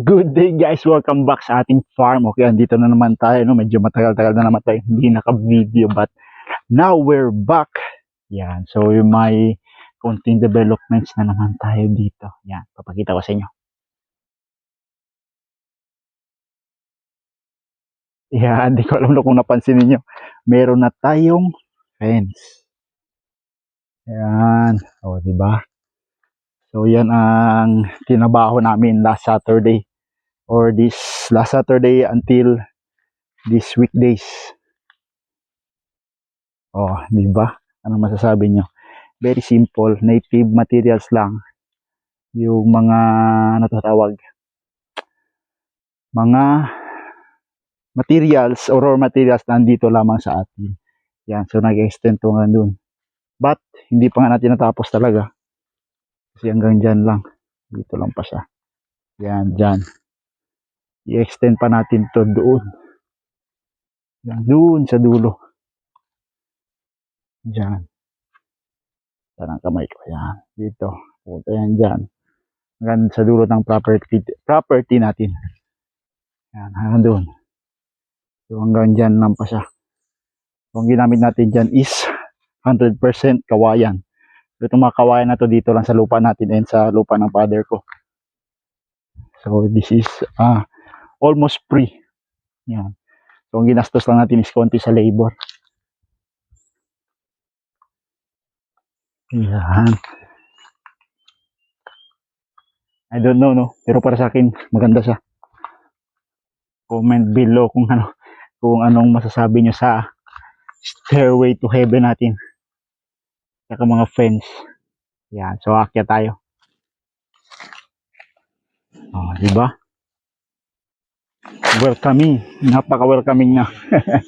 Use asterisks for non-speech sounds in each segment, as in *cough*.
Good day guys, welcome back sa ating farm. Okay, andito na naman tayo, no? medyo matagal-tagal na naman tayo hindi naka-video but now we're back. Yan, so may konting developments na naman tayo dito. Yan, papakita ko sa inyo. Yan, *laughs* hindi ko alam na kung napansin niyo Meron na tayong fence. Yan, o di ba? So yan ang tinabaho namin last Saturday or this last Saturday until this weekdays. Oh, di ba? Ano masasabi nyo? Very simple, native materials lang. Yung mga natatawag mga materials or raw materials nandito lamang sa atin. Yan, so nag-extend to nga dun. But, hindi pa nga natin natapos talaga. Kasi hanggang dyan lang. Dito lang pa siya. Yan, dyan. I-extend pa natin to doon. Yan, doon sa dulo. Dyan. Saan ang kamay ko? Yan, dito. Punta yan dyan. Hanggang sa dulo ng property, property natin. Yan, hanggang doon. So hanggang dyan lang pa siya. So, ang ginamit natin dyan is 100% kawayan. Itong mga kawayan na to dito lang sa lupa natin and sa lupa ng father ko. So, this is ah almost free. Yan. So, ang ginastos lang natin is konti sa labor. Yan. I don't know, no? Pero para sa akin, maganda siya. Comment below kung ano, kung anong masasabi nyo sa stairway to heaven natin. Saka mga fence. Yan. So, akyat tayo. Oh, di ba? Welcoming. Napaka-welcoming na.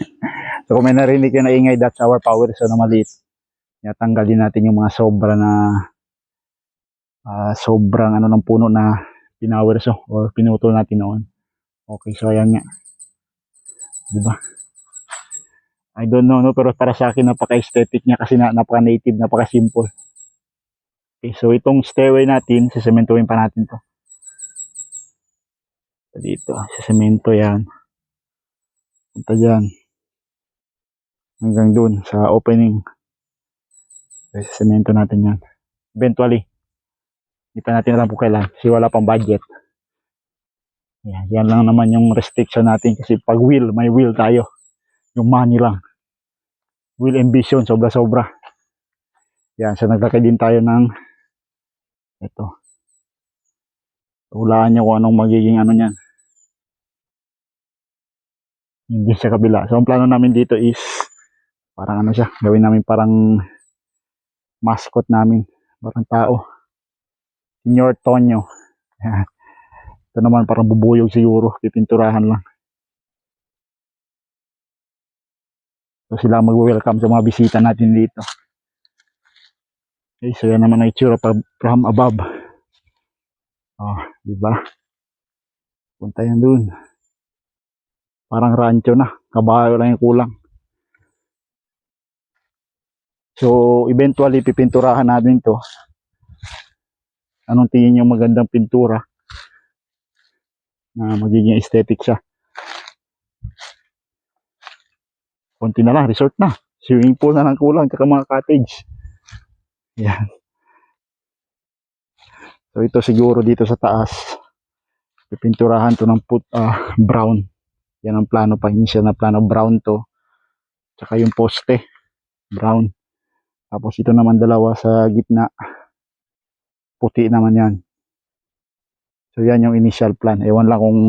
*laughs* so, kung may narinig kayo na ingay, that's our power. So, na maliit. Tanggal din natin yung mga sobra na ah, sobrang ano ng puno na pinower so or pinutol natin noon. Okay, so ayan nga. Di ba? I don't know, no? pero para sa akin napaka-aesthetic niya kasi na, napaka-native, napaka-simple. Okay, so itong stairway natin, sisementoin pa natin to. Dito, sisemento yan. Punta dyan. Hanggang dun sa opening. So, natin yan. Eventually. Hindi pa natin alam kung kailan kasi wala pang budget. Yan, yan lang naman yung restriction natin kasi pag will, may will tayo. Yung money lang. Will ambition, sobra-sobra. Yan, so naglakay din tayo ng ito. Hulaan nyo kung anong magiging ano niyan. Hindi sa kabila. So, ang plano namin dito is parang ano siya, gawin namin parang mascot namin. Parang tao. Senior Tonyo. *laughs* Ito naman parang bubuyog siguro. Pipinturahan lang. So sila mag-welcome sa mga bisita natin dito. Okay, so yan naman ang itsura from above. Oh, di ba? Punta yan dun. Parang rancho na. Kabayo lang yung kulang. So, eventually, pipinturahan natin to. Anong tingin niyo magandang pintura? Na magiging aesthetic siya. Konti na lang, resort na. Swimming pool na lang kulang, tsaka mga cottage. Yan. So ito siguro dito sa taas. Pipinturahan to ng put, ah, brown. Yan ang plano pa, initial na plano, brown to. Tsaka yung poste, brown. Tapos ito naman dalawa sa gitna. Puti naman yan. So yan yung initial plan. Ewan lang kung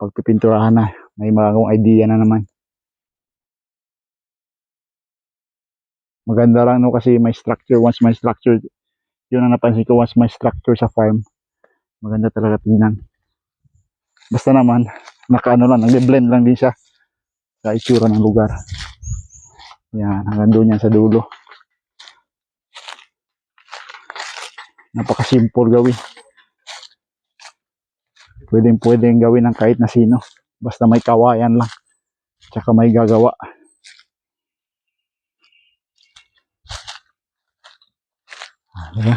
pagpipinturahan na. May mga kong idea na naman. Maganda lang no kasi may structure. Once may structure yun ang napansin ko once may structure sa farm maganda talaga tingnan. Basta naman nakaano lang nagbe-blend lang din siya sa itsura ng lugar. Yan hanggang doon yan sa dulo. Napaka simple gawin. Pwedeng pwedeng gawin ng kahit na sino. Basta may kawayan lang tsaka may gagawa Diba?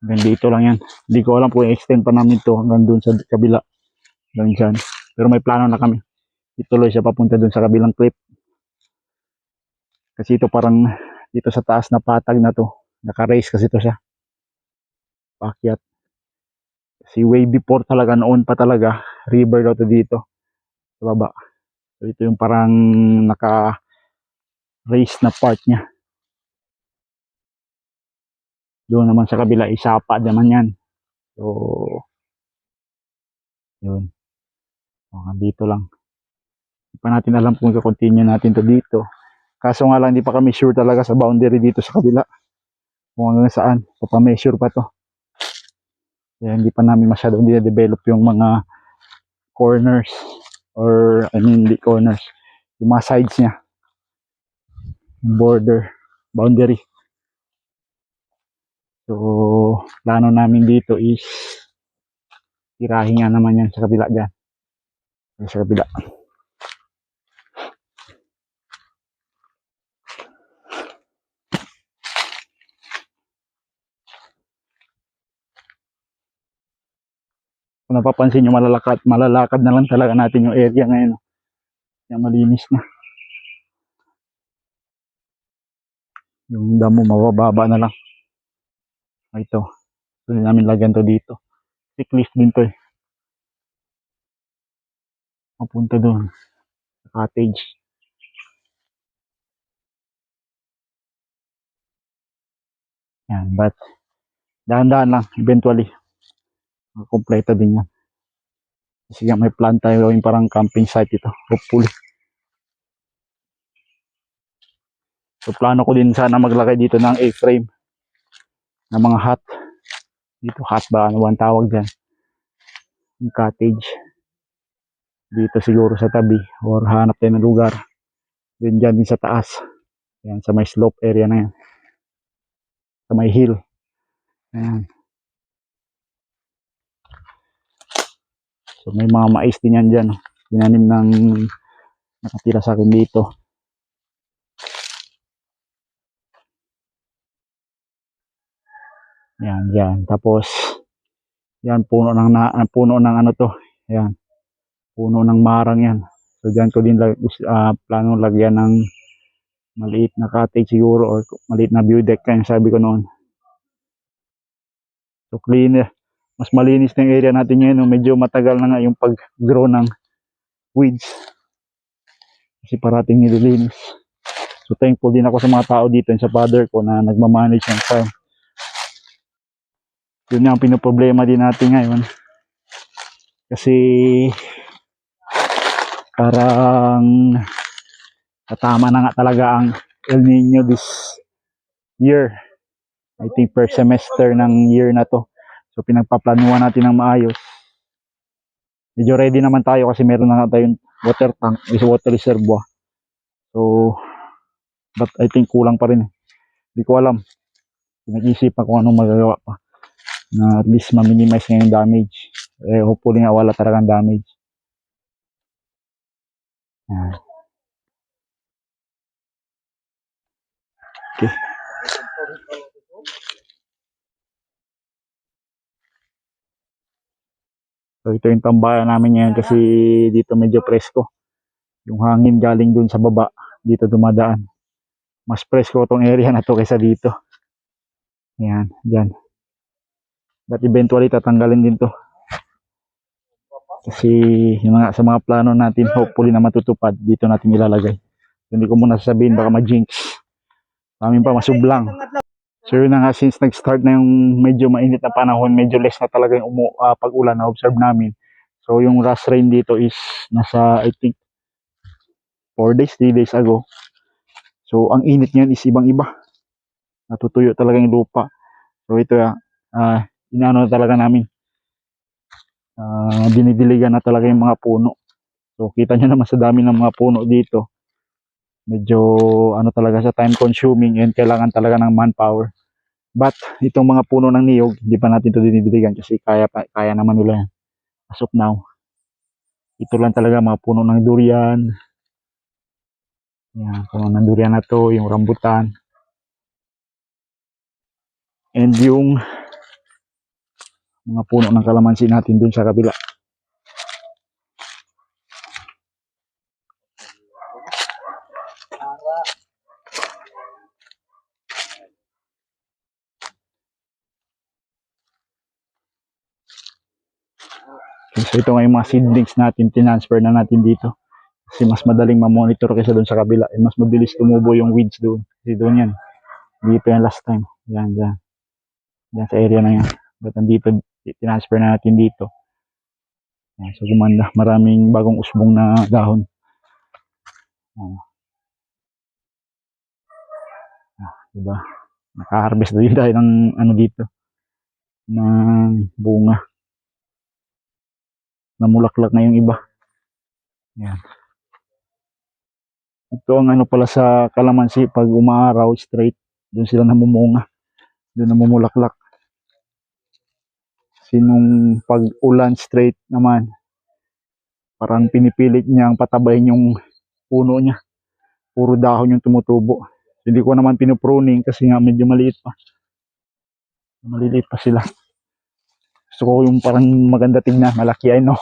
Hanggang dito lang yan. Hindi ko alam kung i-extend pa namin to hanggang dun sa kabila. Hanggang dyan. Pero may plano na kami. Ituloy siya papunta dun sa kabilang clip. Kasi ito parang dito sa taas na patag na to. Naka-raise kasi to siya. Pakyat. Si way before talaga noon pa talaga. River daw to dito. Sa baba. So ito yung parang naka-raise na part niya. Doon naman sa kabila, isapa naman yan. So, yun. So, dito lang. Hindi pa natin alam kung continue natin to dito. Kaso nga lang, hindi pa kami sure talaga sa boundary dito sa kabila. Kung hanggang saan. Papameasure pa to. Kaya hindi pa namin masyadong develop yung mga corners. Or, I mean, hindi corners. Yung mga sides niya. Border. Boundary. So, plano namin dito is tirahin nga naman yan sa kabila dyan. Sa kabila. Kung napapansin nyo, malalakad, malalakad na lang talaga natin yung area ngayon. Yung malinis na. Yung damo, mabababa na lang. Ito. Gusto namin lagyan to dito. Cliff din to eh. Mapunta doon. Cottage. Yan, but dahan-dahan lang, eventually. Kompleto din yan. Nga may plan tayo gawin parang camping site ito. Hopefully. So plano ko din sana maglagay dito ng A-frame ng mga hut. Dito hut ba ano ang tawag dyan? Yung cottage. Dito siguro sa tabi or hanap tayo ng lugar. Then dyan din sa taas. Yan sa may slope area na yan. Sa may hill. Ayan. So may mga mais din yan dyan. oh. Tinanim ng nakatira sa akin dito. Yan, yan. Tapos, yan, puno ng, na, puno ng ano to. Yan. Puno ng marang yan. So, dyan ko din lag, ah, plano lagyan ng maliit na cottage siguro or maliit na view deck kaya sabi ko noon. So, clean. Mas malinis na yung area natin ngayon. no? Medyo matagal na nga yung pag-grow ng weeds. Kasi parating nililinis. So, thankful din ako sa mga tao dito sa father ko na nagmamanage ng farm yun ang pinoproblema din natin ngayon kasi parang tatama na nga talaga ang El Nino this year I think per semester ng year na to so pinagpaplanuhan natin ng maayos medyo ready naman tayo kasi meron na tayong water tank is water reservoir so but I think kulang pa rin hindi ko alam pinag-isipan kung anong magagawa pa na at least ma-minimize nga yung damage. Eh, hopefully nga wala talagang damage. Okay. So ito yung tambayan namin ngayon kasi dito medyo presko. Yung hangin galing dun sa baba, dito dumadaan. Mas presko tong area na to kaysa dito. Yan, dyan. But eventually tatanggalin din to. Kasi yung mga, sa mga plano natin, hopefully na matutupad, dito natin ilalagay. Hindi ko muna sasabihin, baka ma-jinx. Amin pa, masublang. So yun na nga, since nag-start na yung medyo mainit na panahon, medyo less na talaga yung umu, ah, pag-ulan na observe namin. So yung last rain dito is nasa, I think, 4 days, 3 days ago. So ang init niyan is ibang-iba. Natutuyo talaga yung lupa. So ito, ah, inano na talaga namin. Ah, dinidiligan na talaga yung mga puno. So kita nyo naman sa dami ng mga puno dito. Medyo ano talaga sa time consuming and kailangan talaga ng manpower. But itong mga puno ng niyog, hindi pa natin ito dinidiligan kasi kaya kaya naman nila yan. As of now. Ito lang talaga mga puno ng durian. Yan, puno ng durian na to, yung rambutan. And yung mga puno ng kalamansi natin dun sa kabila. So ito nga yung mga seedlings natin, tinransfer na natin dito. Kasi mas madaling ma-monitor kaysa doon sa kabila. Eh, mas mabilis tumubo yung weeds doon. Kasi doon yan. Dito yan last time. Yan, yan. Yan sa area na yan. But nandito, tinransfer na natin dito. Yan, so gumanda. Maraming bagong usbong na dahon. Yan. Ah, diba? Nakaharvest din tayo ng ano dito. Ng bunga. Namulaklak na yung iba. Yan. Ito ang ano pala sa kalamansi pag umaaraw straight, doon sila namumunga. Doon namumulaklak. Kasi nung pag ulan straight naman, parang pinipilit niyang patabayin yung puno niya. Puro dahon yung tumutubo. Hindi ko naman pinupruning kasi nga medyo maliit pa. Maliliit pa sila. Gusto ko yung parang maganda tignan, malaki ay no.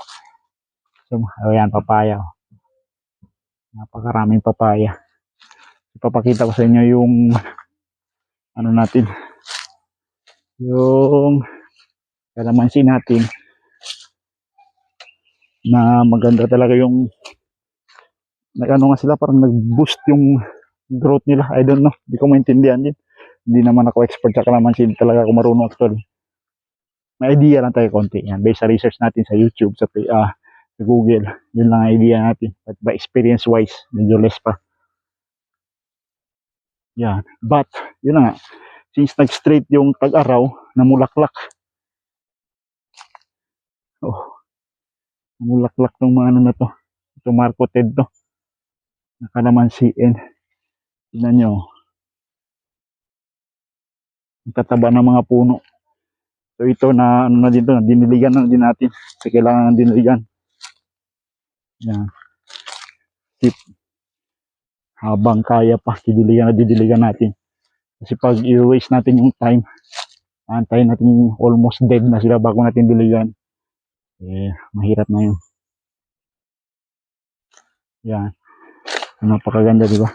So, ayan, papaya. oh. Napakaraming papaya. Ipapakita ko sa inyo yung ano natin. Yung kalamansi natin na maganda talaga yung nag-ano nga sila parang nag-boost yung growth nila. I don't know. Hindi ko maintindihan din. Hindi naman ako expert sa kalamansi. Hindi talaga ako marunong actually. May idea lang tayo konti. Yan. Based sa research natin sa YouTube, sa, ah, sa Google. Yun lang ang idea natin. But by experience wise, medyo less pa. Yan. But, yun na nga. Since nag-straight yung tag-araw, namulaklak. Oh. Namulaklak tong mga ano na to. Ito marketed to. Nakalamansiin. Tignan nyo. Ang tataba ng mga puno. So ito na ano na dito, diniligan na din natin. Kasi kailangan ng diniligan. Yan. Tip. Habang kaya pa, didiligan na didiligan natin. Kasi pag i-waste natin yung time, antayin natin almost dead na sila bago natin diligan. Eh, mahirap na yun. Yan. Napakaganda, di ba?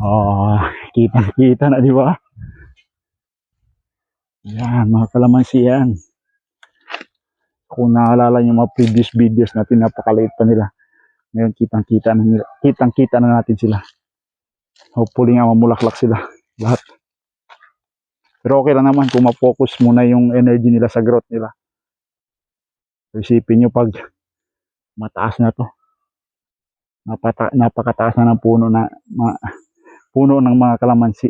Oh, kita-kita na, di ba? Yan, mga kalamansi yan. Kung naalala niyo mga previous videos natin, napakaliit pa nila. Ngayon, kitang-kita na, nila- kitang-kita na natin sila. Hopefully nga mamulaklak sila. *laughs* Lahat. Pero okay lang naman kung ma-focus muna yung energy nila sa growth nila. So, isipin nyo pag mataas na to. Napata, napakataas na ng puno na ma, puno ng mga kalamansi.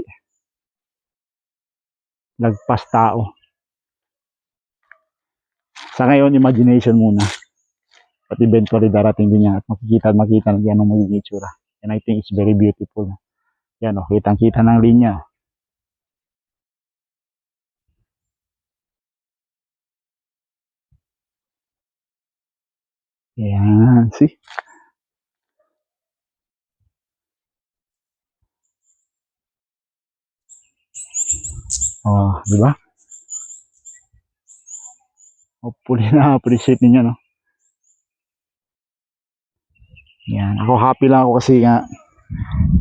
Lagpas tao. Sa ngayon, imagination muna. At eventually darating din yan at makikita at makita na yan ang magiging itsura. And I think it's very beautiful. Yan o, kitang-kita ng linya. Yan, see? Oh, di ba? Hopefully *laughs* na-appreciate ninyo, no? Yan. Ako happy lang ako kasi nga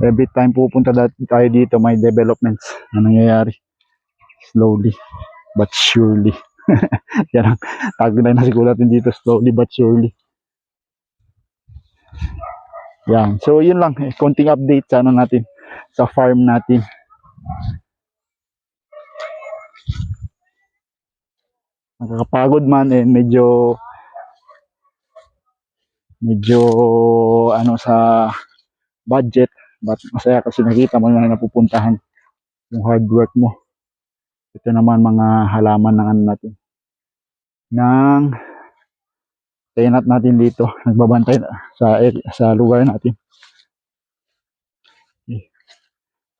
every time pupunta tayo dito may developments na nangyayari. Slowly but surely. *laughs* Yan ang tagline na siguro natin dito. Slowly but surely. Yan. So, yun lang. Eh, konting update sa ano natin. Sa farm natin. Nakakapagod man eh. Medyo medyo ano sa budget but masaya kasi nakita mo na napupuntahan yung hard work mo. Ito naman mga halaman ng ano natin ng tenant natin dito. *laughs* Nagbabantay na sa sa lugar natin. Eh,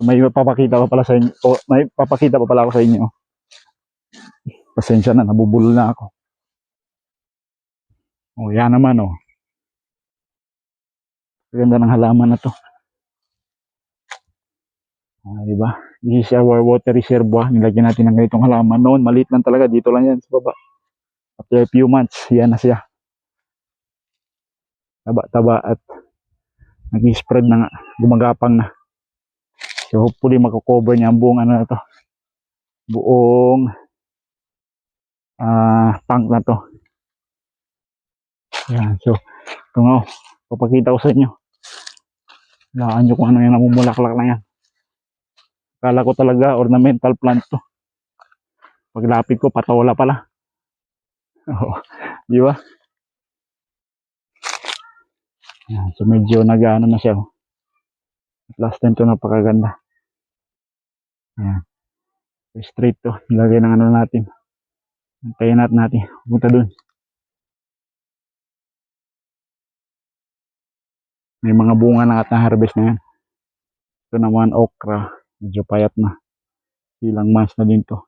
may papakita pa pala sa inyo o, may papakita pa pala ako sa inyo pasensya na nabubulol na ako oh yan naman oh Ganda ng halaman na to. Ah, di ba? This is our water reservoir. Nilagyan natin ng ganitong halaman. Noon, maliit lang talaga. Dito lang yan sa baba. After a few months, yan na siya. Taba-taba at nag-spread na nga. Gumagapang na. So, hopefully, makakover niya ang buong ano na to. Buong ah tank na to. Yan. So, ito nga. oh. Papakita ko sa inyo. Laan nyo kung ano yung namumulaklak na yan. Kala ko talaga ornamental plant to. Paglapit ko, patola pala. *laughs* Oo. Di ba? Yan. So medyo nag-ano na siya. oh. Last time to napakaganda. Yan. Straight to. Nilagay ng ano natin. Antayin natin natin. Punta dun. May mga bunga na at na-harvest na yan. Ito naman okra. Medyo payat na. Ilang months na din to.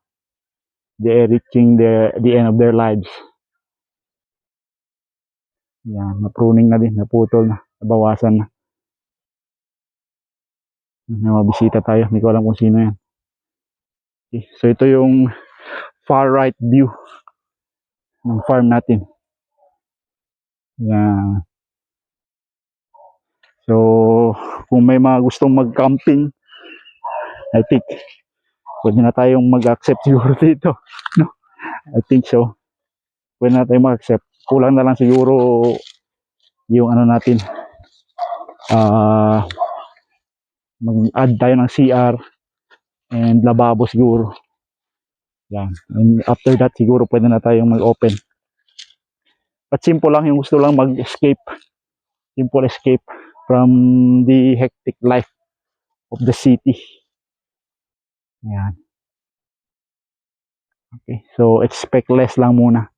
They are reaching the, the end of their lives. Yan, na-pruning na din, naputol na, nabawasan na. May mga bisita tayo, hindi ko alam kung sino yan. Okay, so ito yung far right view ng farm natin. Yan. So, kung may mga gustong mag-camping, I think, pwede na tayong mag-accept *laughs* siguro dito. No? I think so. Pwede na tayong mag-accept. Kulang na lang siguro yung ano natin. Ah, mag-add tayo ng CR and lababo siguro. Yan. And after that, siguro pwede na tayong mag-open. But simple lang, yung gusto lang mag-escape. Simple escape from the hectic life of the city. Yan. Okay, so expect less lang muna.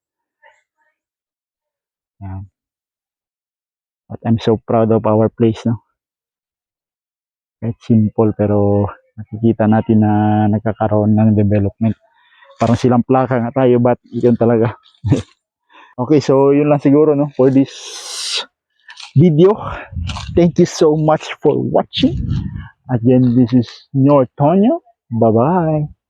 Yan. But I'm so proud of our place, no? Kahit simple, pero nakikita natin na nagkakaroon ng development. Parang silang plaka nga tayo, but yun talaga. *laughs* okay, so yun lang siguro, no? For this video. Thank you so much for watching. Again, this is Nortonio. Bye-bye.